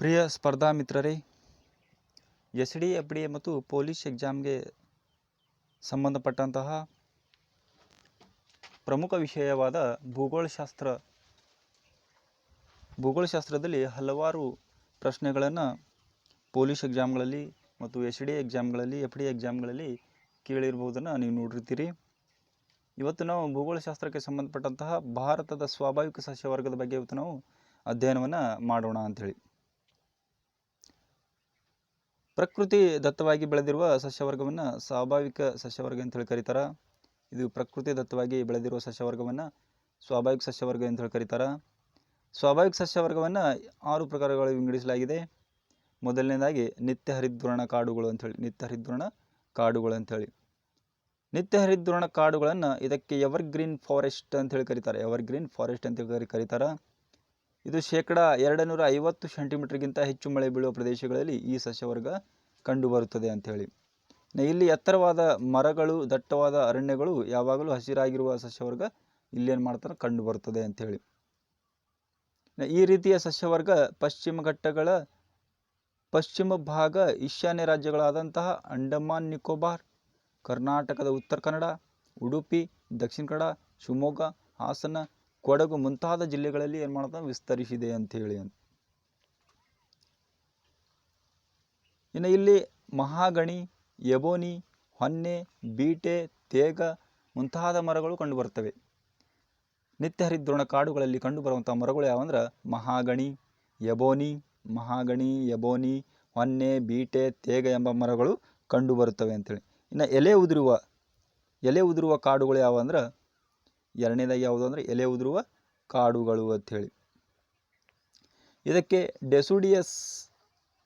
ಪ್ರಿಯ ಸ್ಪರ್ಧಾ ಮಿತ್ರರೇ S D F D ಮತ್ತು ಪೊಲೀಸ್ ಎಕ್ಸಾಮ್ಗೆ ಸಂಬಂಧಪಟ್ಟಂತಹ ಪ್ರಮುಖ ವಿಷಯವಾದ ಭೂಗೋಳಶಾಸ್ತ್ರ, ಭೂಗೋಳಶಾಸ್ತ್ರದಲ್ಲಿ ಹಲವಾರು ಪ್ರಶ್ನೆಗಳನ್ನು ಪೊಲೀಸ್ ಎಕ್ಸಾಮ್ಗಳಲ್ಲಿ ಮತ್ತು ಎಸ್ ಡಿ ಎಕ್ಸಾಮ್ಗಳಲ್ಲಿ ಎಫ್ ಡಿ ಎಕ್ಸಾಮ್ಗಳಲ್ಲಿ ಕೇಳಿರ್ಬೋದನ್ನು ನೀವು ನೋಡಿರ್ತೀರಿ. ಇವತ್ತು ನಾವು ಭೂಗೋಳಶಾಸ್ತ್ರಕ್ಕೆ ಸಂಬಂಧಪಟ್ಟಂತಹ ಭಾರತದ ಸ್ವಾಭಾವಿಕ ಸಸ್ಯವರ್ಗದ ಬಗ್ಗೆ ಇವತ್ತು ನಾವು ಅಧ್ಯಯನವನ್ನು ಮಾಡೋಣ ಅಂಥೇಳಿ ಪ್ರಕೃತಿ ದತ್ತವಾಗಿ ಬೆಳೆದಿರುವ ಸಸ್ಯವರ್ಗವನ್ನು ಸ್ವಾಭಾವಿಕ ಸಸ್ಯವರ್ಗ ಅಂತೇಳಿ ಕರೀತಾರೆ. ಇದು ಪ್ರಕೃತಿ ದತ್ತವಾಗಿ ಬೆಳೆದಿರುವ ಸಸ್ಯವರ್ಗವನ್ನು ಸ್ವಾಭಾವಿಕ ಸಸ್ಯವರ್ಗ ಅಂತೇಳಿ ಕರೀತಾರೆ. ಸ್ವಾಭಾವಿಕ ಸಸ್ಯವರ್ಗವನ್ನು ಆರು ಪ್ರಕಾರಗಳು ವಿಂಗಡಿಸಲಾಗಿದೆ. ಮೊದಲನೇದಾಗಿ ನಿತ್ಯ ಹರಿದ್ವರ್ಣ ಕಾಡುಗಳು ಅಂಥೇಳಿ ನಿತ್ಯ ಹರಿದ್ವರ್ಣ ಕಾಡುಗಳು ಅಂಥೇಳಿ ನಿತ್ಯ ಹರಿದ್ವರ್ಣ ಕಾಡುಗಳನ್ನು ಇದಕ್ಕೆ ಎವರ್ ಗ್ರೀನ್ ಫಾರೆಸ್ಟ್ ಅಂತೇಳಿ ಕರೀತಾರೆ. ಎವರ್ಗ್ರೀನ್ ಫಾರೆಸ್ಟ್ ಅಂತ ಕರಿ ಕರೀತಾರೆ. ಇದು ಶೇಕಡ ಎರಡು ನೂರ ಐವತ್ತು ಸೆಂಟಿಮೀಟರ್ಗಿಂತ ಹೆಚ್ಚು ಮಳೆ ಬೀಳುವ ಪ್ರದೇಶಗಳಲ್ಲಿ ಈ ಸಸ್ಯವರ್ಗ ಕಂಡುಬರುತ್ತದೆ ಅಂಥೇಳಿ ಇಲ್ಲಿ ಎತ್ತರವಾದ ಮರಗಳು, ದಟ್ಟವಾದ ಅರಣ್ಯಗಳು ಯಾವಾಗಲೂ ಹಸಿರಾಗಿರುವ ಸಸ್ಯವರ್ಗ ಇಲ್ಲೇನು ಮಾಡ್ತಾರೆ ಕಂಡುಬರುತ್ತದೆ ಅಂಥೇಳಿ ಈ ರೀತಿಯ ಸಸ್ಯವರ್ಗ ಪಶ್ಚಿಮ ಘಟ್ಟಗಳ ಪಶ್ಚಿಮ ಭಾಗ ಈಶಾನ್ಯ ರಾಜ್ಯಗಳಾದಂತಹ ಅಂಡಮಾನ್, ನಿಕೋಬಾರ್, ಕರ್ನಾಟಕದ ಉತ್ತರ ಕನ್ನಡ, ಉಡುಪಿ, ದಕ್ಷಿಣ ಕನ್ನಡ, ಶಿವಮೊಗ್ಗ, ಹಾಸನ ಕೊಡಗು ಮುಂತಾದ ಜಿಲ್ಲೆಗಳಲ್ಲಿ ಏನು ಮಾಡ್ತ ವಿಸ್ತರಿಸಿದೆ ಅಂಥೇಳಿ ಅಂತ. ಇನ್ನು ಇಲ್ಲಿ ಮಹಾಗಣಿ, ಎಬೋನಿ, ಹೊನ್ನೆ, ಬೀಟೆ, ತೇಗ ಮುಂತಾದ ಮರಗಳು ಕಂಡುಬರ್ತವೆ ನಿತ್ಯ ಹರಿದ್ರೋಣ ಕಾಡುಗಳಲ್ಲಿ ಕಂಡುಬರುವಂಥ ಮರಗಳು ಯಾವಂದ್ರೆ? ಮಹಾಗಣಿ, ಎಬೋನಿ ಮಹಾಗಣಿ, ಎಬೋನಿ, ಹೊನ್ನೆ, ಬೀಟೆ, ತೇಗ ಎಂಬ ಮರಗಳು ಕಂಡುಬರುತ್ತವೆ ಅಂತೇಳಿ. ಇನ್ನು ಎಲೆ ಉದುರುವ ಎಲೆ ಉದುರುವ ಕಾಡುಗಳು ಯಾವ ಅಂದ್ರೆ ಎರಡನೇದಾಗಿ ಯಾವುದು ಅಂದರೆ ಎಲೆ ಉದುರುವ ಕಾಡುಗಳು ಅಂಥೇಳಿ. ಇದಕ್ಕೆ ಡೆಸುಡಿಯಸ್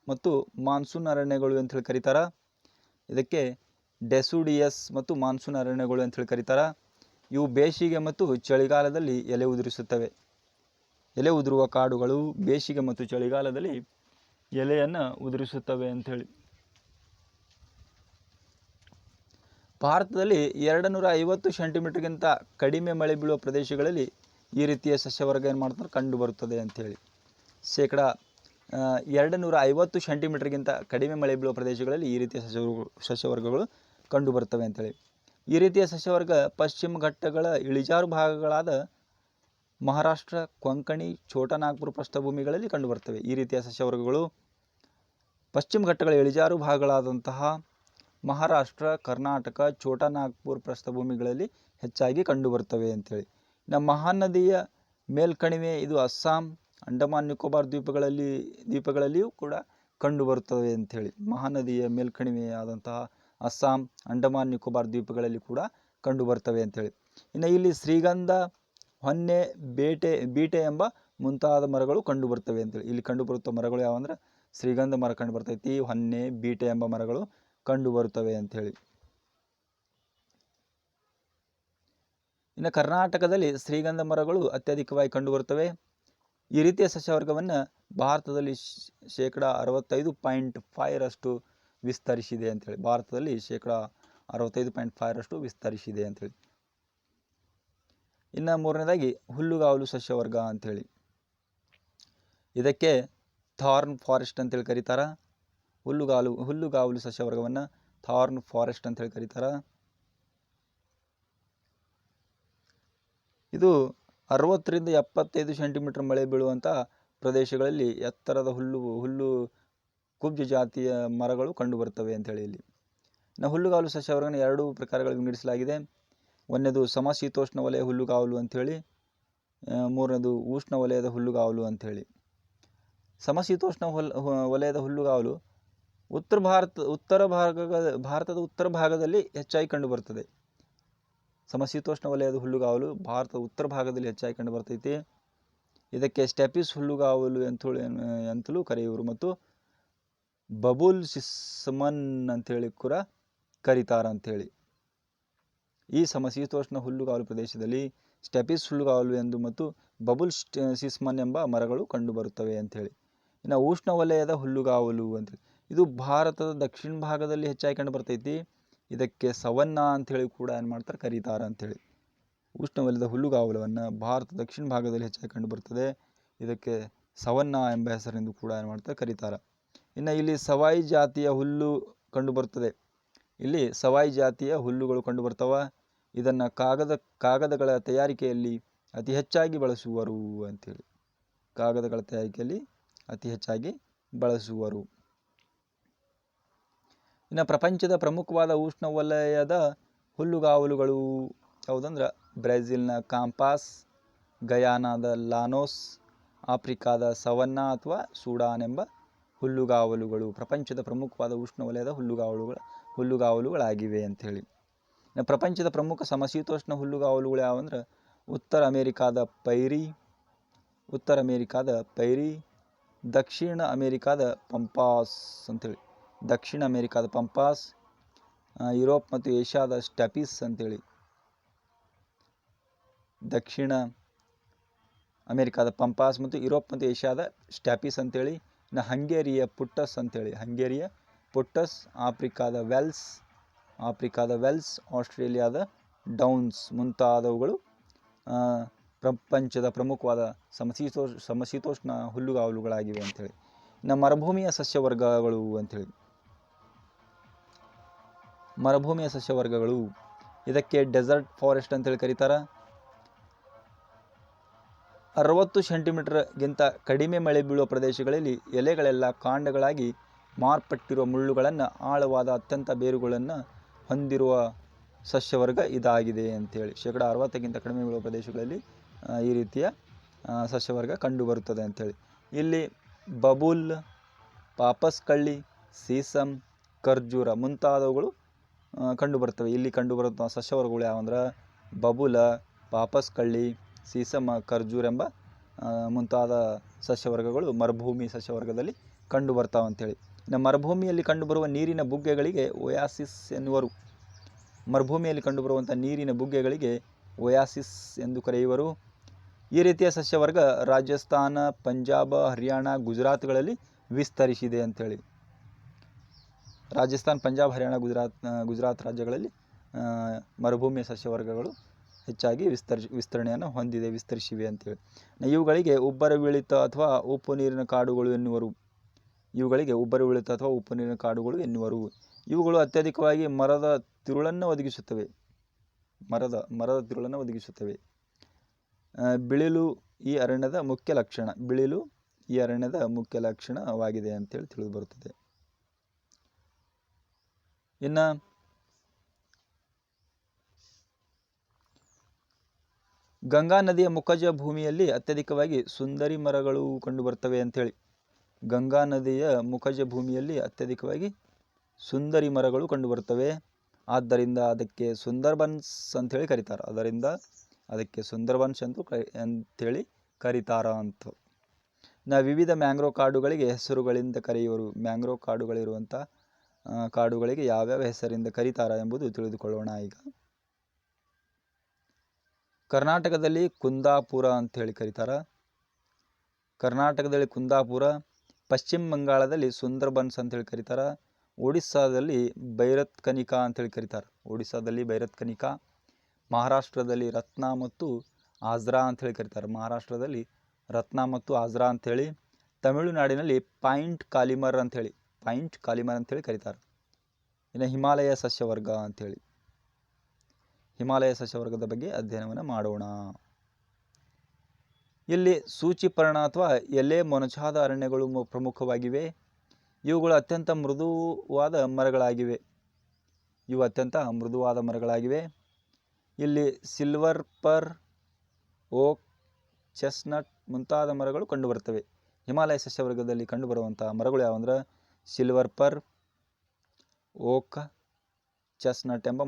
ಮತ್ತು ಮಾನ್ಸೂನ್ ಅರಣ್ಯಗಳು ಅಂಥೇಳಿ ಕರೀತಾರ. ಇದಕ್ಕೆ ಡೆಸುಡಿಯಸ್ ಮತ್ತು ಮಾನ್ಸೂನ್ ಅರಣ್ಯಗಳು ಅಂಥೇಳಿ ಕರೀತಾರ. ಇವು ಬೇಸಿಗೆ ಮತ್ತು ಚಳಿಗಾಲದಲ್ಲಿ ಎಲೆ ಉದುರಿಸುತ್ತವೆ. ಎಲೆ ಉದುರುವ ಕಾಡುಗಳು ಬೇಸಿಗೆ ಮತ್ತು ಚಳಿಗಾಲದಲ್ಲಿ ಎಲೆಯನ್ನು ಉದುರಿಸುತ್ತವೆ ಅಂಥೇಳಿ. ಭಾರತದಲ್ಲಿ ಎರಡು ನೂರ ಐವತ್ತು ಸೆಂಟಿಮೀಟರ್ಗಿಂತ ಕಡಿಮೆ ಮಳೆ ಬೀಳುವ ಪ್ರದೇಶಗಳಲ್ಲಿ ಈ ರೀತಿಯ ಸಸ್ಯವರ್ಗ ಏನು ಮಾಡ್ತಾರೆ? ಕಂಡು ಬರುತ್ತದೆ ಅಂಥೇಳಿ. ಶೇಕಡ ಎರಡು ನೂರ ಐವತ್ತು ಸೆಂಟಿಮೀಟರ್ಗಿಂತ ಕಡಿಮೆ ಮಳೆ ಬೀಳುವ ಪ್ರದೇಶಗಳಲ್ಲಿ ಈ ರೀತಿಯ ಸಸ್ಯವರ್ಗಗಳು ಸಸ್ಯವರ್ಗಗಳು ಕಂಡುಬರುತ್ತವೆ ಅಂಥೇಳಿ. ಈ ರೀತಿಯ ಸಸ್ಯವರ್ಗ ಪಶ್ಚಿಮ ಘಟ್ಟಗಳ ಇಳಿಜಾರು ಭಾಗಗಳಾದ ಮಹಾರಾಷ್ಟ್ರ, ಕೊಂಕಣಿ, ಛೋಟನಾಗ್ಪುರ ಪ್ರಸ್ಥಭೂಮಿಗಳಲ್ಲಿ ಕಂಡುಬರ್ತವೆ ಈ ರೀತಿಯ ಸಸ್ಯವರ್ಗಗಳು ಪಶ್ಚಿಮ ಘಟ್ಟಗಳ ಇಳಿಜಾರು ಭಾಗಗಳಾದಂತಹ ಮಹಾರಾಷ್ಟ್ರ, ಕರ್ನಾಟಕ, ಛೋಟನಾಗ್ಪುರ್ ಪ್ರಸ್ಥಭೂಮಿಗಳಲ್ಲಿ ಹೆಚ್ಚಾಗಿ ಕಂಡುಬರ್ತವೆ ಅಂತೇಳಿ. ನಮ್ಮ ಮಹಾನದಿಯ ಮೇಲ್ಕಣಿವೆ ಇದು ಅಸ್ಸಾಂ, ಅಂಡಮಾನ್, ನಿಕೋಬಾರ್ ದ್ವೀಪಗಳಲ್ಲಿ, ದ್ವೀಪಗಳಲ್ಲಿಯೂ ಕೂಡ ಕಂಡುಬರುತ್ತವೆ ಅಂಥೇಳಿ ಮಹಾನದಿಯ ಮೇಲ್ಕಣಿವೆ ಆದಂತಹ ಅಸ್ಸಾಂ, ಅಂಡಮಾನ್, ನಿಕೋಬಾರ್ ದ್ವೀಪಗಳಲ್ಲಿ ಕೂಡ ಕಂಡುಬರ್ತವೆ ಅಂಥೇಳಿ ಇನ್ನು ಇಲ್ಲಿ ಶ್ರೀಗಂಧ, ಹೊನ್ನೆ, ಬೇಟೆ, ಬೀಟೆ ಎಂಬ ಮುಂತಾದ ಮರಗಳು ಕಂಡುಬರ್ತವೆ ಅಂತೇಳಿ. ಇಲ್ಲಿ ಕಂಡುಬರುತ್ತ ಮರಗಳು ಯಾವಂದ್ರೆ ಶ್ರೀಗಂಧ ಮರ ಕಂಡು ಬರ್ತೈತಿ. ಹೊನ್ನೆ, ಬೀಟೆ ಎಂಬ ಮರಗಳು ಕಂಡುಬರುತ್ತವೆ ಅಂಥೇಳಿ. ಇನ್ನು ಕರ್ನಾಟಕದಲ್ಲಿ ಶ್ರೀಗಂಧ ಮರಗಳು ಅತ್ಯಧಿಕವಾಗಿ ಕಂಡುಬರುತ್ತವೆ ಈ ರೀತಿಯ ಸಸ್ಯವರ್ಗವನ್ನು ಭಾರತದಲ್ಲಿ ಶೇಕಡ ಅರವತ್ತೈದು ಪಾಯಿಂಟ್ ಫೈವ್ರಷ್ಟು ವಿಸ್ತರಿಸಿದೆ ಅಂಥೇಳಿ. ಭಾರತದಲ್ಲಿ ಶೇಕಡ ಅರವತ್ತೈದು ಪಾಯಿಂಟ್ ಫೈವ್ರಷ್ಟು ವಿಸ್ತರಿಸಿದೆ ಅಂಥೇಳಿ. ಇನ್ನು ಮೂರನೇದಾಗಿ ಹುಲ್ಲುಗಾವಲು ಸಸ್ಯವರ್ಗ ಅಂಥೇಳಿ. ಇದಕ್ಕೆ ಥಾರ್ನ್ ಫಾರೆಸ್ಟ್ ಅಂತೇಳಿ ಕರೀತಾರೆ. ಹುಲ್ಲುಗಾವಲು ಹುಲ್ಲುಗಾವಲು ಸಸ್ಯವರ್ಗವನ್ನು ಥಾರ್ನ್ ಫಾರೆಸ್ಟ್ ಅಂತೇಳಿ ಕರೀತಾರೆ. ಇದು ಅರವತ್ತರಿಂದ ಎಪ್ಪತ್ತೈದು ಸೆಂಟಿಮೀಟರ್ ಮಳೆ ಬೀಳುವಂಥ ಪ್ರದೇಶಗಳಲ್ಲಿ ಎತ್ತರದ ಹುಲ್ಲು ಹುಲ್ಲು ಕುಬ್ಜ ಜಾತಿಯ ಮರಗಳು ಕಂಡುಬರ್ತವೆ ಅಂತೇಳಿ ಇಲ್ಲಿ. ನಾವು ಹುಲ್ಲುಗಾವಲು ಸಸ್ಯವರ್ಗನ ಎರಡು ಪ್ರಕಾರಗಳಿಗೆ ವಿಂಗಡಿಸಲಾಗಿದೆ ಒಂದನೇದು ಸಮಶೀತೋಷ್ಣ ವಲಯ ಹುಲ್ಲುಗಾವಲು ಅಂಥೇಳಿ ಮೂರನೇದು ಉಷ್ಣ ವಲಯದ ಹುಲ್ಲುಗಾವಲು ಅಂಥೇಳಿ ಸಮಶೀತೋಷ್ಣ ಹೊಲ್ ವಲಯದ ಹುಲ್ಲುಗಾವಲು ಉತ್ತರ ಭಾರತ, ಉತ್ತರ ಭಾಗದ, ಭಾರತದ ಉತ್ತರ ಭಾಗದಲ್ಲಿ ಹೆಚ್ಚಾಗಿ ಕಂಡುಬರ್ತದೆ. ಸಮಶೀತೋಷ್ಣ ವಲಯದ ಹುಲ್ಲುಗಾವಲು ಭಾರತದ ಉತ್ತರ ಭಾಗದಲ್ಲಿ ಹೆಚ್ಚಾಗಿ ಕಂಡುಬರ್ತೈತಿ. ಇದಕ್ಕೆ ಸ್ಟೆಪಿಸ್ ಹುಲ್ಲುಗಾವಲು ಅಂತೇಳಿ ಅಂತಲೂ ಕರೆಯುವರು. ಮತ್ತು ಬಬುಲ್ ಸಿಸ್ಮನ್ ಅಂಥೇಳಿ ಕೂಡ ಕರೀತಾರ ಅಂಥೇಳಿ. ಈ ಸಮಶೀತೋಷ್ಣ ಹುಲ್ಲುಗಾವಲು ಪ್ರದೇಶದಲ್ಲಿ ಸ್ಟೆಪಿಸ್ ಹುಲ್ಲುಗಾವಲು ಎಂದು ಮತ್ತು ಬಬುಲ್ ಸಿಸ್ಮನ್ ಎಂಬ ಮರಗಳು ಕಂಡುಬರುತ್ತವೆ ಅಂಥೇಳಿ. ಇನ್ನು ಉಷ್ಣ ವಲಯದ ಹುಲ್ಲುಗಾವಲು ಅಂತೇಳಿ ಇದು ಭಾರತದ ದಕ್ಷಿಣ ಭಾಗದಲ್ಲಿ ಹೆಚ್ಚಾಗಿ ಕಂಡು ಬರ್ತೈತಿ. ಇದಕ್ಕೆ ಸವನ್ನ ಅಂಥೇಳಿ ಕೂಡ ಏನು ಮಾಡ್ತಾರೆ, ಕರೀತಾರೆ ಅಂಥೇಳಿ. ಉಷ್ಣವಲಯದ ಹುಲ್ಲುಗಾವಲವನ್ನು ಭಾರತ ದಕ್ಷಿಣ ಭಾಗದಲ್ಲಿ ಹೆಚ್ಚಾಗಿ ಕಂಡುಬರ್ತದೆ ಇದಕ್ಕೆ ಸವನ್ನ ಎಂಬ ಹೆಸರಿಂದ ಕೂಡ ಏನು ಮಾಡ್ತಾರೆ, ಕರೀತಾರೆ. ಇನ್ನು ಇಲ್ಲಿ ಸವಾಯಿ ಜಾತಿಯ ಹುಲ್ಲು ಕಂಡುಬರುತ್ತದೆ ಇಲ್ಲಿ ಸವಾಯಿ ಜಾತಿಯ ಹುಲ್ಲುಗಳು ಕಂಡುಬರ್ತಾವ ಇದನ್ನು ಕಾಗದ, ಕಾಗದಗಳ ತಯಾರಿಕೆಯಲ್ಲಿ ಅತಿ ಹೆಚ್ಚಾಗಿ ಬಳಸುವರು ಅಂತೇಳಿ ಕಾಗದಗಳ ತಯಾರಿಕೆಯಲ್ಲಿ ಅತಿ ಹೆಚ್ಚಾಗಿ ಬಳಸುವರು. ಇನ್ನು ಪ್ರಪಂಚದ ಪ್ರಮುಖವಾದ ಉಷ್ಣವಲಯದ ಹುಲ್ಲುಗಾವಲುಗಳು ಯಾವುದಂದ್ರೆ ಬ್ರೆಜಿಲ್ನ ಕಾಂಪಾಸ್, ಗಯಾನಾದ ಲಾನೋಸ್, ಆಫ್ರಿಕಾದ ಸವನ್ನಾ ಅಥವಾ ಸೂಡಾನ್ ಎಂಬ ಹುಲ್ಲುಗಾವಲುಗಳು, ಪ್ರಪಂಚದ ಪ್ರಮುಖವಾದ ಉಷ್ಣವಲಯದ ಹುಲ್ಲುಗಾವಲುಗಳ, ಹುಲ್ಲುಗಾವಲುಗಳಾಗಿವೆ ಅಂಥೇಳಿ. ಇನ್ನು ಪ್ರಪಂಚದ ಪ್ರಮುಖ ಸಮಶೀತೋಷ್ಣ ಹುಲ್ಲುಗಾವಲುಗಳು ಯಾವಂದ್ರೆ ಉತ್ತರ ಅಮೇರಿಕಾದ ಪೈರಿ, ಉತ್ತರ ಅಮೇರಿಕಾದ ಪೈರಿ, ದಕ್ಷಿಣ ಅಮೇರಿಕಾದ ಪಂಪಾಸ್ ಅಂತೇಳಿ ದಕ್ಷಿಣ ಅಮೇರಿಕಾದ ಪಂಪಾಸ್ ಯುರೋಪ್ ಮತ್ತು ಏಷ್ಯಾದ ಸ್ಟ್ಯಾಪಿಸ್ ಅಂತೇಳಿ. ದಕ್ಷಿಣ ಅಮೇರಿಕಾದ ಪಂಪಾಸ್ ಮತ್ತು ಯುರೋಪ್ ಮತ್ತು ಏಷ್ಯಾದ ಸ್ಟ್ಯಾಪಿಸ್ ಅಂತೇಳಿ, ಇನ್ನು ಹಂಗೇರಿಯ ಪುಟ್ಟಸ್ ಅಂತೇಳಿ. ಹಂಗೇರಿಯ ಪುಟ್ಟಸ್, ಆಫ್ರಿಕಾದ ವೆಲ್ಸ್ ಆಫ್ರಿಕಾದ ವೆಲ್ಸ್, ಆಸ್ಟ್ರೇಲಿಯಾದ ಡೌನ್ಸ್ ಮುಂತಾದವುಗಳು ಪ್ರಪಂಚದ ಪ್ರಮುಖವಾದ ಸಮಶೀತೋಷ್ ಸಮಶೀತೋಷ್ಣ ಹುಲ್ಲುಗಾವಲುಗಳಾಗಿವೆ ಅಂಥೇಳಿ ಇನ್ನು ಮರುಭೂಮಿಯ ಸಸ್ಯವರ್ಗಗಳು ಅಂಥೇಳಿ ಮರುಭೂಮಿಯ ಸಸ್ಯವರ್ಗಗಳು. ಇದಕ್ಕೆ ಡೆಸರ್ಟ್ ಫಾರೆಸ್ಟ್ ಅಂತೇಳಿ ಕರೀತಾರೆ. ಅರವತ್ತು ಸೆಂಟಿಮೀಟರ್ಗಿಂತ ಕಡಿಮೆ ಮಳೆ ಬೀಳುವ ಪ್ರದೇಶಗಳಲ್ಲಿ ಎಲೆಗಳೆಲ್ಲ ಕಾಂಡಗಳಾಗಿ ಮಾರ್ಪಟ್ಟಿರುವ ಮುಳ್ಳುಗಳನ್ನು ಆಳವಾದ ಅತ್ಯಂತ ಬೇರುಗಳನ್ನು ಹೊಂದಿರುವ ಸಸ್ಯವರ್ಗ ಇದಾಗಿದೆ ಅಂತೇಳಿ. ಶೇಕಡ ಅರವತ್ತಕ್ಕಿಂತ ಕಡಿಮೆ ಬೀಳುವ ಪ್ರದೇಶಗಳಲ್ಲಿ ಈ ರೀತಿಯ ಸಸ್ಯವರ್ಗ ಕಂಡುಬರುತ್ತದೆ ಅಂಥೇಳಿ ಇಲ್ಲಿ ಬಬುಲ್, ಪಾಪಸ್ಕಳ್ಳಿ ಸೀಸಮ್ ಖರ್ಜೂರ ಮುಂತಾದವುಗಳು ಕಂಡುಬರ್ತವೆ ಇಲ್ಲಿ ಕಂಡುಬರುತ್ತ ಸಸ್ಯವರ್ಗಗಳು ಯಾವಂದ್ರೆ ಬಬುಲ, ಪಾಪಸ್ ಕಳ್ಳಿ ಸೀಸಮ ಖರ್ಜೂರ ಎಂಬ ಮುಂತಾದ ಸಸ್ಯವರ್ಗಗಳು ಮರುಭೂಮಿ ಸಸ್ಯವರ್ಗದಲ್ಲಿ ಕಂಡುಬರ್ತಾವೆ ಅಂಥೇಳಿ ಇನ್ನು ಮರುಭೂಮಿಯಲ್ಲಿ ಕಂಡುಬರುವ ನೀರಿನ ಬುಗ್ಗೆಗಳಿಗೆ ಒಯಾಸಿಸ್ ಎನ್ನುವರು. ಮರುಭೂಮಿಯಲ್ಲಿ ಕಂಡುಬರುವಂಥ ನೀರಿನ ಬುಗ್ಗೆಗಳಿಗೆ ಒಯಾಸಿಸ್ ಎಂದು ಕರೆಯುವರು. ಈ ರೀತಿಯ ಸಸ್ಯವರ್ಗ ರಾಜಸ್ಥಾನ, ಪಂಜಾಬ್, ಹರಿಯಾಣ, ಗುಜರಾತ್ಗಳಲ್ಲಿ ವಿಸ್ತರಿಸಿದೆ ಅಂಥೇಳಿ ರಾಜಸ್ಥಾನ್, ಪಂಜಾಬ್, ಹರಿಯಾಣ, ಗುಜರಾತ್ ಗುಜರಾತ್ ರಾಜ್ಯಗಳಲ್ಲಿ ಮರುಭೂಮಿಯ ಸಸ್ಯವರ್ಗಗಳು ಹೆಚ್ಚಾಗಿ ವಿಸ್ತರ್ ವಿಸ್ತರಣೆಯನ್ನು ಹೊಂದಿದೆ, ವಿಸ್ತರಿಸಿವೆ ಅಂತೇಳಿ. ಇವುಗಳಿಗೆ ಉಬ್ಬರವಿಳಿತ ಅಥವಾ ಉಪ್ಪು ನೀರಿನ ಕಾಡುಗಳು ಎನ್ನುವರು. ಇವುಗಳಿಗೆ ಉಬ್ಬರವಿಳಿತ ಅಥವಾ ಉಪ್ಪು ನೀರಿನ ಕಾಡುಗಳು ಎನ್ನುವರು. ಇವುಗಳು ಅತ್ಯಧಿಕವಾಗಿ ಮರದ ತಿರುಳನ್ನು ಒದಗಿಸುತ್ತವೆ. ಮರದ ಮರದ ತಿರುಳನ್ನು ಒದಗಿಸುತ್ತವೆ. ಬಿಳಿಲು ಈ ಅರಣ್ಯದ ಮುಖ್ಯ ಲಕ್ಷಣ. ಬಿಳಿಲು ಈ ಅರಣ್ಯದ ಮುಖ್ಯ ಲಕ್ಷಣವಾಗಿದೆ ಅಂತೇಳಿ ತಿಳಿದು ಬರುತ್ತದೆ. ಇನ್ನು ಗಂಗಾ ನದಿಯ ಮುಖಜ ಭೂಮಿಯಲ್ಲಿ ಅತ್ಯಧಿಕವಾಗಿ ಸುಂದರಿ ಮರಗಳು ಕಂಡುಬರ್ತವೆ ಅಂಥೇಳಿ. ಗಂಗಾ ನದಿಯ ಮುಖಜ ಭೂಮಿಯಲ್ಲಿ ಅತ್ಯಧಿಕವಾಗಿ ಸುಂದರಿ ಮರಗಳು ಕಂಡುಬರ್ತವೆ ಆದ್ದರಿಂದ ಅದಕ್ಕೆ ಸುಂದರ್ಬನ್ಸ್ ಅಂಥೇಳಿ ಕರೀತಾರೆ. ಅದರಿಂದ ಅದಕ್ಕೆ ಸುಂದರ್ಬನ್ಸ್ ಅಂತ ಕರಿ ಅಂಥೇಳಿ ಕರೀತಾರ ಅಂತ. ನಾ ವಿವಿಧ ಮ್ಯಾಂಗ್ರೋ ಕಾಡುಗಳಿಗೆ ಹೆಸರುಗಳಿಂದ ಕರೆಯುವರು. ಮ್ಯಾಂಗ್ರೋ ಕಾಡುಗಳಿರುವಂಥ ಕಾಡುಗಳಿಗೆ ಯಾವ್ಯಾವ ಹೆಸರಿಂದ ಕರೀತಾರ ಎಂಬುದು ತಿಳಿದುಕೊಳ್ಳೋಣ ಈಗ. ಕರ್ನಾಟಕದಲ್ಲಿ ಕುಂದಾಪುರ ಅಂತ ಹೇಳಿ ಕರೀತಾರ. ಕರ್ನಾಟಕದಲ್ಲಿ ಕುಂದಾಪುರ, ಪಶ್ಚಿಮ ಬಂಗಾಳದಲ್ಲಿ ಸುಂದರ್ಬನ್ಸ್ ಅಂತೇಳಿ ಕರೀತಾರ. ಒಡಿಸ್ಸಾದಲ್ಲಿ ಭೈರತ್ ಕನಿಕಾ ಅಂತೇಳಿ ಕರೀತಾರೆ. ಒಡಿಸ್ಸಾದಲ್ಲಿ ಭೈರತ್ ಕನಿಕಾ, ಮಹಾರಾಷ್ಟ್ರದಲ್ಲಿ ರತ್ನ ಮತ್ತು ಆಜ್ರಾ ಅಂತೇಳಿ ಕರೀತಾರೆ. ಮಹಾರಾಷ್ಟ್ರದಲ್ಲಿ ರತ್ನ ಮತ್ತು ಆಜ್ರಾ ಅಂಥೇಳಿ ತಮಿಳುನಾಡಿನಲ್ಲಿ ಪಾಯಿಂಟ್ ಕಾಲಿಮರ್ ಅಂಥೇಳಿ ಪಾಯಿಂಟ್ ಕಾಲಿಮರ್ ಹೇಳಿ ಕರೀತಾರೆ. ಇನ್ನು ಹಿಮಾಲಯ ಸಸ್ಯವರ್ಗ ಅಂಥೇಳಿ ಹಿಮಾಲಯ ಸಸ್ಯವರ್ಗದ ಬಗ್ಗೆ ಅಧ್ಯಯನವನ್ನು ಮಾಡೋಣ. ಇಲ್ಲಿ ಸೂಚಿಪರ್ಣ ಅಥವಾ ಎಲೆ ಮೊನಚಾದ ಅರಣ್ಯಗಳು ಪ್ರಮುಖವಾಗಿವೆ. ಇವುಗಳು ಅತ್ಯಂತ ಮೃದುವಾದ ಮರಗಳಾಗಿವೆ. ಇವು ಅತ್ಯಂತ ಮೃದುವಾದ ಮರಗಳಾಗಿವೆ. ಇಲ್ಲಿ ಸಿಲ್ವರ್, ಪರ್, ಓಕ್ ಚೆಸ್ನಟ್ ಮುಂತಾದ ಮರಗಳು ಕಂಡುಬರ್ತವೆ ಹಿಮಾಲಯ ಸಸ್ಯವರ್ಗದಲ್ಲಿ ಕಂಡುಬರುವಂಥ ಮರಗಳು ಯಾವಂದ್ರೆ ಸಿಲ್ವರ್ ಪರ್ ಓಕ್ ಚೆಸ್ನಟ್ ಎಂಬ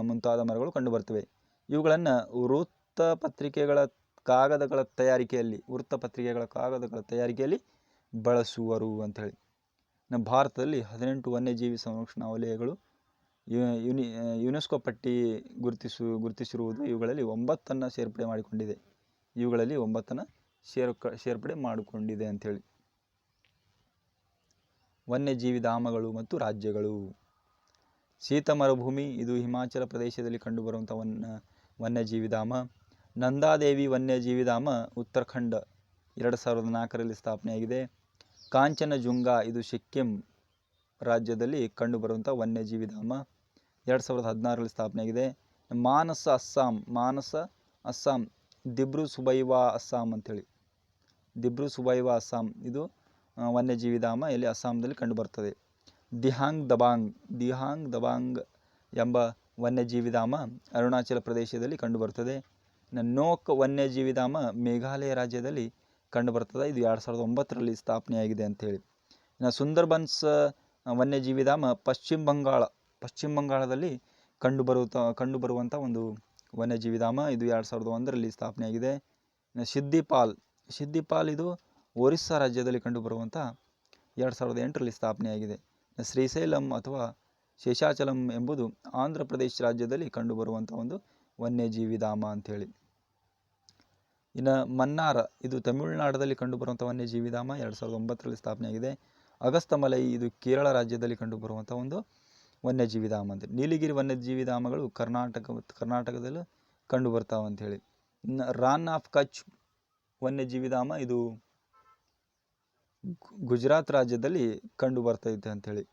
ಮುಂತಾದ ಮರಗಳು ಕಂಡುಬರುತ್ತವೆ. ಇವುಗಳನ್ನು ವೃತ್ತಪತ್ರಿಕೆಗಳ ಕಾಗದಗಳ ತಯಾರಿಕೆಯಲ್ಲಿ ವೃತ್ತಪತ್ರಿಕೆಗಳ ಕಾಗದಗಳ ತಯಾರಿಕೆಯಲ್ಲಿ ಬಳಸುವರು ಅಂಥೇಳಿ. ನಮ್ಮ ಭಾರತದಲ್ಲಿ ಹದಿನೆಂಟು ವನ್ಯಜೀವಿ ಸಂರಕ್ಷಣಾ ವಲಯಗಳು ಯುನಿ ಯುನೆಸ್ಕೋ ಪಟ್ಟಿ ಗುರುತಿಸು, ಗುರುತಿಸಿರುವುದು ಇವುಗಳಲ್ಲಿ ಒಂಬತ್ತನ್ನು ಸೇರ್ಪಡೆ ಮಾಡಿಕೊಂಡಿದೆ. ಇವುಗಳಲ್ಲಿ ಒಂಬತ್ತನ್ನು ಸೇರ್ಕ, ಸೇರ್ಪಡೆ ಮಾಡಿಕೊಂಡಿದೆ ಅಂಥೇಳಿ. ವನ್ಯಜೀವಿ ಧಾಮಗಳು ಮತ್ತು ರಾಜ್ಯಗಳು. ಶೀತ ಮರುಭೂಮಿ ಇದು ಹಿಮಾಚಲ ಪ್ರದೇಶದಲ್ಲಿ ಕಂಡುಬರುವಂಥ ವನ್ಯ ವನ್ಯಜೀವಿ ಧಾಮ. ನಂದಾದೇವಿ ವನ್ಯಜೀವಿ ಧಾಮ, ಉತ್ತರಾಖಂಡ, ಎರಡು ಸಾವಿರದ ನಾಲ್ಕರಲ್ಲಿ ಸ್ಥಾಪನೆಯಾಗಿದೆ. ಕಾಂಚನಜುಂಗ, ಇದು ಸಿಕ್ಕಿಂ ರಾಜ್ಯದಲ್ಲಿ ಕಂಡುಬರುವಂಥ ವನ್ಯಜೀವಿ ಧಾಮ. ಎರಡು ಸಾವಿರದ ಹದಿನಾರರಲ್ಲಿ ಸ್ಥಾಪನೆಯಾಗಿದೆ. ಮಾನಸ ಅಸ್ಸಾಂ ಮಾನಸ ಅಸ್ಸಾಂ, ದಿಬ್ರು ಸುಬೈವಾ ಅಸ್ಸಾಂ ಅಂಥೇಳಿ. ದಿಬ್ರು ಸುಬೈವಾ ಅಸ್ಸಾಂ, ಇದು ಆ, ವನ್ಯಜೀವಿ ಇಲ್ಲಿ ಅಸ್ಸಾಂದಲ್ಲಿ ಕಂಡುಬರ್ತದೆ. ದಿಹಾಂಗ್ ದಬಾಂಗ್ ದಿಹಾಂಗ್ ದಬಾಂಗ್ ಎಂಬ ವನ್ಯಜೀವಿಧಾಮ ಅರುಣಾಚಲ ಪ್ರದೇಶದಲ್ಲಿ ಕಂಡುಬರುತ್ತದೆ ಇನ್ನು ನೋಕ್ ವನ್ಯಜೀವಿಧಾಮ ಮೇಘಾಲಯ ರಾಜ್ಯದಲ್ಲಿ ಕಂಡುಬರ್ತದೆ. ಇದು ಎರಡು ಸಾವಿರದ ಒಂಬತ್ತರಲ್ಲಿ ಸ್ಥಾಪನೆಯಾಗಿದೆ ಅಂಥೇಳಿ. ಇನ್ನು ಸುಂದರ್ಬನ್ಸ್ ವನ್ಯಜೀವಿಧಾಮ ವನ್ಯಜೀವಿ ಪಶ್ಚಿಮ ಬಂಗಾಳ ಪಶ್ಚಿಮ ಬಂಗಾಳದಲ್ಲಿ ಕಂಡುಬರುವ ಕಂಡುಬರುವಂಥ ಒಂದು ವನ್ಯಜೀವಿಧಾಮ. ಇದು ಎರಡು ಸಾವಿರದ ಒಂದರಲ್ಲಿ ಸ್ಥಾಪನೆಯಾಗಿದೆ. ಸಿದ್ದಿಪಾಲ್ ಸಿದ್ದಿಪಾಲ್ ಇದು ಒರಿಸ್ಸಾ ರಾಜ್ಯದಲ್ಲಿ ಕಂಡುಬರುವಂಥ ಎರಡು ಸಾವಿರದ ಎಂಟರಲ್ಲಿ ಸ್ಥಾಪನೆಯಾಗಿದೆ. ಶ್ರೀಶೈಲಂ ಅಥವಾ ಶೇಷಾಚಲಂ ಎಂಬುದು ಆಂಧ್ರ ಪ್ರದೇಶ ರಾಜ್ಯದಲ್ಲಿ ಕಂಡುಬರುವಂಥ ಒಂದು ವನ್ಯಜೀವಿ ಧಾಮ ಅಂಥೇಳಿ. ಇನ್ನು ಮನ್ನಾರ, ಇದು ತಮಿಳುನಾಡದಲ್ಲಿ ಕಂಡುಬರುವಂಥ ವನ್ಯಜೀವಿ ಧಾಮ ಎರಡು ಸಾವಿರದ ಒಂಬತ್ತರಲ್ಲಿ ಸ್ಥಾಪನೆಯಾಗಿದೆ. ಅಗಸ್ತಮಲೈ, ಇದು ಕೇರಳ ರಾಜ್ಯದಲ್ಲಿ ಕಂಡುಬರುವಂಥ ಒಂದು ವನ್ಯಜೀವಿ ಧಾಮ ಅಂತ ನೀಲಗಿರಿ ವನ್ಯಜೀವಿ ಧಾಮಗಳು ಕರ್ನಾಟಕ, ಕರ್ನಾಟಕದಲ್ಲೂ ಕಂಡುಬರ್ತಾವಂಥೇಳಿ ರಾನ್ ಆಫ್ ಕಚ್ ವನ್ಯಜೀವಿ ಧಾಮ ಇದು ಗುಜರಾತ್ ರಾಜ್ಯದಲ್ಲಿ ಕಂಡು ಬರ್ತೈತೆ ಅಂಥೇಳಿ.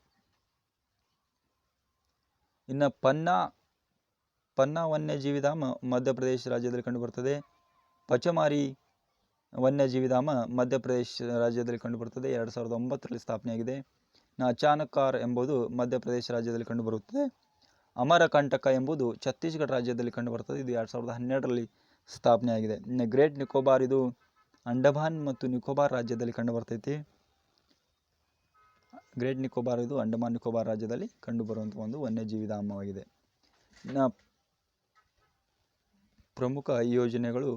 ಇನ್ನು ಪನ್ನಾ ಪನ್ನಾ ವನ್ಯಜೀವಿಧಾಮ ಮಧ್ಯಪ್ರದೇಶ ರಾಜ್ಯದಲ್ಲಿ ಕಂಡುಬರ್ತದೆ ಪಚಮಾರಿ ವನ್ಯಜೀವಿಧಾಮ ಮಧ್ಯಪ್ರದೇಶ ರಾಜ್ಯದಲ್ಲಿ ಕಂಡುಬರುತ್ತದೆ ಎರಡು ಸಾವಿರದ ಒಂಬತ್ತರಲ್ಲಿ ಸ್ಥಾಪನೆಯಾಗಿದೆ. ಅಚಾನಕಾರ್ ಎಂಬುದು ಮಧ್ಯಪ್ರದೇಶ ರಾಜ್ಯದಲ್ಲಿ ಕಂಡುಬರುತ್ತದೆ ಅಮರಕಂಟಕ ಎಂಬುದು ಛತ್ತೀಸ್ಗಢ ರಾಜ್ಯದಲ್ಲಿ ಕಂಡುಬರುತ್ತದೆ ಇದು ಎರಡು ಸಾವಿರದ ಹನ್ನೆರಡರಲ್ಲಿ ಸ್ಥಾಪನೆಯಾಗಿದೆ. ಇನ್ನು ಗ್ರೇಟ್ ನಿಕೋಬಾರ್ ಇದು ಅಂಡಮಾನ್ ಮತ್ತು ನಿಕೋಬಾರ್ ರಾಜ್ಯದಲ್ಲಿ ಕಂಡುಬರ್ತೈತಿ. ಗ್ರೇಟ್ ನಿಕೋಬಾರ್ ಇದು, ಅಂಡಮಾನ್ ನಿಕೋಬಾರ್ ರಾಜ್ಯದಲ್ಲಿ ಕಂಡುಬರುವಂಥ ಒಂದು ವನ್ಯಜೀವಿ ಧಾಮವಾಗಿದೆ ಇನ್ನು ಪ್ರಮುಖ ಯೋಜನೆಗಳು,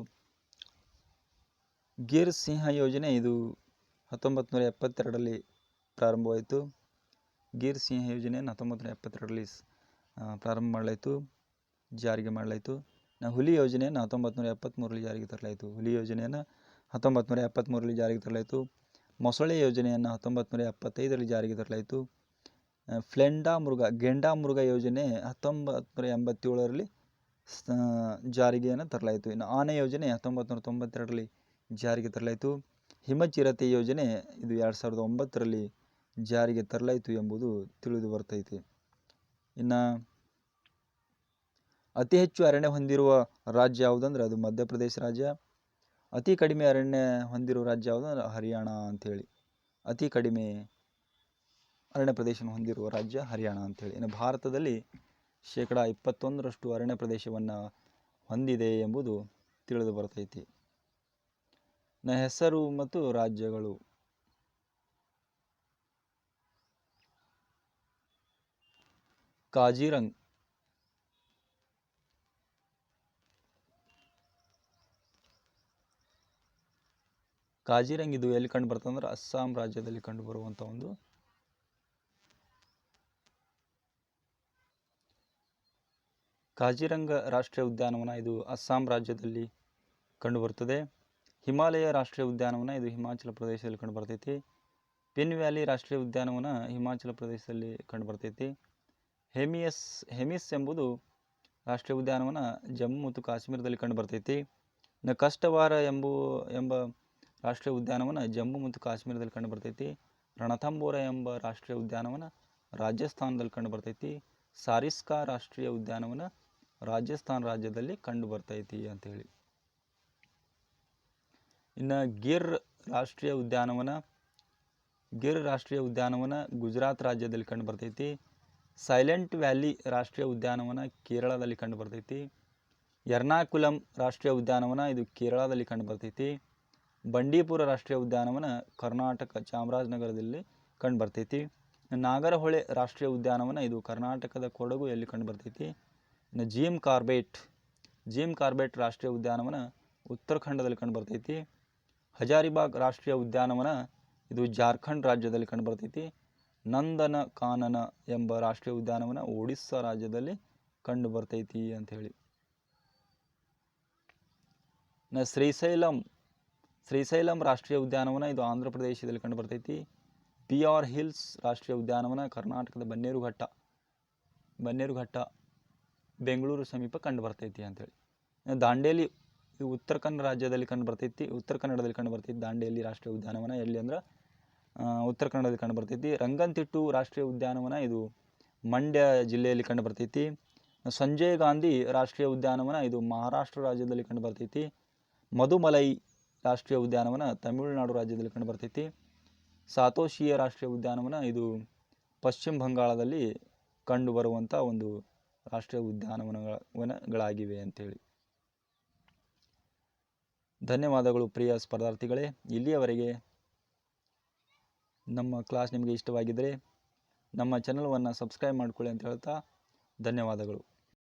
ಗಿರ್ ಸಿಂಹ ಯೋಜನೆ ಇದು ಹತ್ತೊಂಬತ್ತು ನೂರ ಎಪ್ಪತ್ತೆರಡರಲ್ಲಿ ಪ್ರಾರಂಭವಾಯಿತು. ಗಿರ್ ಸಿಂಹ ಯೋಜನೆಯನ್ನು ಹತ್ತೊಂಬತ್ತು ನೂರ ಎಪ್ಪತ್ತೆರಡರಲ್ಲಿ ಪ್ರಾರಂಭ ಮಾಡಲಾಯಿತು, ಜಾರಿಗೆ ಮಾಡಲಾಯಿತು. ಹುಲಿ ಯೋಜನೆಯನ್ನು ಹತ್ತೊಂಬತ್ತು ನೂರ ಎಪ್ಪತ್ತ್ಮೂರರಲ್ಲಿ ಜಾರಿಗೆ ತರಲಾಯಿತು. ಹುಲಿ ಯೋಜನೆಯನ್ನು ಹತ್ತೊಂಬತ್ತು ನೂರ ಎಪ್ಪತ್ತ್ಮೂರರಲ್ಲಿ ಜಾರಿಗೆ ತರಲಾಯಿತು. ಮೊಸಳೆ ಯೋಜನೆಯನ್ನು ಹತ್ತೊಂಬತ್ತು ನೂರ ಎಪ್ಪತ್ತೈದರಲ್ಲಿ ಜಾರಿಗೆ ತರಲಾಯಿತು. ಫ್ಲೆಂಡಾ ಮೃಗ, ಗೆಂಡಾ ಮೃಗ ಯೋಜನೆ ಹತ್ತೊಂಬತ್ತು ನೂರ ಎಂಬತ್ತೇಳರಲ್ಲಿ ಜಾರಿಗೆಯನ್ನು ತರಲಾಯಿತು. ಇನ್ನು ಆನೆ ಯೋಜನೆ ಹತ್ತೊಂಬತ್ತು ನೂರ ತೊಂಬತ್ತೆರಡರಲ್ಲಿ ಜಾರಿಗೆ ತರಲಾಯಿತು. ಹಿಮಚಿರತೆ ಯೋಜನೆ ಇದು ಎರಡು ಸಾವಿರದ ಒಂಬತ್ತರಲ್ಲಿ ಜಾರಿಗೆ ತರಲಾಯಿತು ಎಂಬುದು ತಿಳಿದು ಬರ್ತೈತಿ. ಇನ್ನು ಅತಿ ಹೆಚ್ಚು ಅರಣ್ಯ ಹೊಂದಿರುವ ರಾಜ್ಯ ಯಾವುದಂದ್ರೆ ಅದು ಮಧ್ಯಪ್ರದೇಶ ರಾಜ್ಯ. ಅತಿ ಕಡಿಮೆ ಅರಣ್ಯ ಹೊಂದಿರುವ ರಾಜ್ಯ ಯಾವುದು? ಅಂದರೆ ಹರಿಯಾಣ ಅಂಥೇಳಿ ಅತಿ ಕಡಿಮೆ ಅರಣ್ಯ ಪ್ರದೇಶವನ್ನು ಹೊಂದಿರುವ ರಾಜ್ಯ ಹರಿಯಾಣ ಅಂಥೇಳಿ ಇನ್ನು ಭಾರತದಲ್ಲಿ ಶೇಕಡ ಇಪ್ಪತ್ತೊಂದರಷ್ಟು ಅರಣ್ಯ ಪ್ರದೇಶವನ್ನು ಹೊಂದಿದೆ ಎಂಬುದು ತಿಳಿದು ಬರ್ತೈತಿ. ನ ಹೆಸರು ಮತ್ತು ರಾಜ್ಯಗಳು. ಕಾಜಿರಂಗ್. ಕಾಜಿರಂಗ್ ಇದು ಎಲ್ಲಿ ಕಂಡು ಬರ್ತದೆ ಅಂದ್ರೆ ಅಸ್ಸಾಂ ರಾಜ್ಯದಲ್ಲಿ ಕಂಡು ಬರುವಂಥ ಒಂದು ಕಾಜಿರಂಗ ರಾಷ್ಟ್ರೀಯ ಉದ್ಯಾನವನ ಇದು ಅಸ್ಸಾಂ ರಾಜ್ಯದಲ್ಲಿ ಕಂಡುಬರುತ್ತದೆ ಹಿಮಾಲಯ ರಾಷ್ಟ್ರೀಯ ಉದ್ಯಾನವನ ಇದು ಹಿಮಾಚಲ ಪ್ರದೇಶದಲ್ಲಿ ಕಂಡುಬರ್ತೈತಿ ಪಿನ್ ವ್ಯಾಲಿ ರಾಷ್ಟ್ರೀಯ ಉದ್ಯಾನವನ ಹಿಮಾಚಲ ಪ್ರದೇಶದಲ್ಲಿ ಕಂಡುಬರ್ತೈತಿ ಹೆಮಿಯಸ್ ಹೆಮಿಸ್ ಎಂಬುದು ರಾಷ್ಟ್ರೀಯ ಉದ್ಯಾನವನ ಜಮ್ಮು ಮತ್ತು ಕಾಶ್ಮೀರದಲ್ಲಿ ಕಂಡುಬರ್ತೈತಿ ನ ಕಷ್ಟವಾರ ಎಂಬು, ಎಂಬ ರಾಷ್ಟ್ರೀಯ ಉದ್ಯಾನವನ ಜಮ್ಮು ಮತ್ತು ಕಾಶ್ಮೀರದಲ್ಲಿ ಕಂಡುಬರ್ತೈತಿ ರಣಥಂಬೋರ ಎಂಬ ರಾಷ್ಟ್ರೀಯ ಉದ್ಯಾನವನ ರಾಜಸ್ಥಾನದಲ್ಲಿ ಕಂಡುಬರ್ತೈತಿ ಸಾರಿಸ್ಕಾ ರಾಷ್ಟ್ರೀಯ ಉದ್ಯಾನವನ ರಾಜಸ್ಥಾನ ರಾಜ್ಯದಲ್ಲಿ ಕಂಡು ಬರ್ತೈತಿ ಅಂತ ಹೇಳಿ. ಇನ್ನು ಗಿರ್ ರಾಷ್ಟ್ರೀಯ ಉದ್ಯಾನವನ, ಗಿರ್ ರಾಷ್ಟ್ರೀಯ ಉದ್ಯಾನವನ ಗುಜರಾತ್ ರಾಜ್ಯದಲ್ಲಿ ಕಂಡು ಬರ್ತೈತಿ. ಸೈಲೆಂಟ್ ವ್ಯಾಲಿ ರಾಷ್ಟ್ರೀಯ ಉದ್ಯಾನವನ ಕೇರಳದಲ್ಲಿ ಕಂಡು ಬರ್ತೈತಿ. ಎರ್ನಾಕುಲಂ ರಾಷ್ಟ್ರೀಯ ಉದ್ಯಾನವನ ಇದು ಕೇರಳದಲ್ಲಿ ಕಂಡುಬರ್ತೈತಿ ಬಂಡೀಪುರ ರಾಷ್ಟ್ರೀಯ ಉದ್ಯಾನವನ ಕರ್ನಾಟಕ ಚಾಮರಾಜನಗರದಲ್ಲಿ ಕಂಡುಬರ್ತೈತಿ. ನಾಗರಹೊಳೆ ರಾಷ್ಟ್ರೀಯ ಉದ್ಯಾನವನ ಇದು ಕರ್ನಾಟಕದ ಕೊಡಗು ಎಲ್ಲಿ ಕಂಡುಬರ್ತೈತಿ. ಇನ್ನು ಜೀಮ್ ಕಾರ್ಬೇಟ್ ಜೀಮ್ ಕಾರ್ಬೇಟ್ ರಾಷ್ಟ್ರೀಯ ಉದ್ಯಾನವನ ಉತ್ತರಾಖಂಡದಲ್ಲಿ ಕಂಡುಬರ್ತೈತಿ. ಹಜಾರಿಬಾಗ್ ರಾಷ್ಟ್ರೀಯ ಉದ್ಯಾನವನ ಇದು ಜಾರ್ಖಂಡ್ ರಾಜ್ಯದಲ್ಲಿ ಕಂಡುಬರ್ತೈತಿ. ನಂದನ ಕಾನನ ಎಂಬ ರಾಷ್ಟ್ರೀಯ ಉದ್ಯಾನವನ ಒಡಿಸ್ಸಾ ರಾಜ್ಯದಲ್ಲಿ ಕಂಡುಬರ್ತೈತಿ ಅಂಥೇಳಿ ನ ಶ್ರೀಶೈಲಂ ಶ್ರೀಶೈಲಂ ರಾಷ್ಟ್ರೀಯ ಉದ್ಯಾನವನ, ಇದು ಆಂಧ್ರ ಪ್ರದೇಶದಲ್ಲಿ ಕಂಡು ಬರ್ತೈತಿ. ಬಿ ಆರ್ ಹಿಲ್ಸ್ ರಾಷ್ಟ್ರೀಯ ಉದ್ಯಾನವನ, ಕರ್ನಾಟಕದ ಬನ್ನೇರುಘಟ್ಟ. ಬನ್ನೇರುಘಟ್ಟ, ಬೆಂಗಳೂರು ಸಮೀಪ ಕಂಡು ಬರ್ತೈತಿ ಅಂತೇಳಿ. ದಾಂಡೇಲಿ, ಇದು ಉತ್ತರ ಕನ್ನಡ ರಾಜ್ಯದಲ್ಲಿ ಕಂಡು ಬರ್ತೈತಿ, ಉತ್ತರ ಕನ್ನಡದಲ್ಲಿ ಕಂಡು ಬರ್ತೈತಿ. ದಾಂಡೇಲಿ ರಾಷ್ಟ್ರೀಯ ಉದ್ಯಾನವನ, ಎಲ್ಲಿ ಅಂದ್ರೆ ಉತ್ತರ ಕನ್ನಡದಲ್ಲಿ ಕಂಡು ಬರ್ತೈತಿ. ರಂಗನತಿಟ್ಟು ರಾಷ್ಟ್ರೀಯ ಉದ್ಯಾನವನ, ಇದು ಮಂಡ್ಯ ಜಿಲ್ಲೆಯಲ್ಲಿ ಕಂಡು ಬರ್ತೈತಿ. ಸಂಜಯ್ ಗಾಂಧಿ ರಾಷ್ಟ್ರೀಯ ಉದ್ಯಾನವನ, ಇದು ಮಹಾರಾಷ್ಟ್ರ ರಾಜ್ಯದಲ್ಲಿ ಕಂಡು ಬರ್ತೈತಿ. ಮಧುಮಲೈ ರಾಷ್ಟ್ರೀಯ ಉದ್ಯಾನವನ ತಮಿಳುನಾಡು ರಾಜ್ಯದಲ್ಲಿ ಕಂಡು ಬರ್ತೈತಿ. ಸಾತೋಶಿಯ ರಾಷ್ಟ್ರೀಯ ಉದ್ಯಾನವನ ಇದು ಪಶ್ಚಿಮ ಬಂಗಾಳದಲ್ಲಿ ಕಂಡುಬರುವಂಥ ಒಂದು ರಾಷ್ಟ್ರೀಯ ಉದ್ಯಾನವನಗಳ ವನಗಳಾಗಿವೆ ಅಂತೇಳಿ. ಧನ್ಯವಾದಗಳು ಪ್ರಿಯ ಸ್ಪರ್ಧಾರ್ಥಿಗಳೇ. ಇಲ್ಲಿಯವರೆಗೆ ನಮ್ಮ ಕ್ಲಾಸ್ ನಿಮಗೆ ಇಷ್ಟವಾಗಿದ್ದರೆ ನಮ್ಮ ಚಾನಲ್ವನ್ನು ಸಬ್ಸ್ಕ್ರೈಬ್ ಮಾಡ್ಕೊಳ್ಳಿ ಅಂತ ಹೇಳ್ತಾ ಧನ್ಯವಾದಗಳು.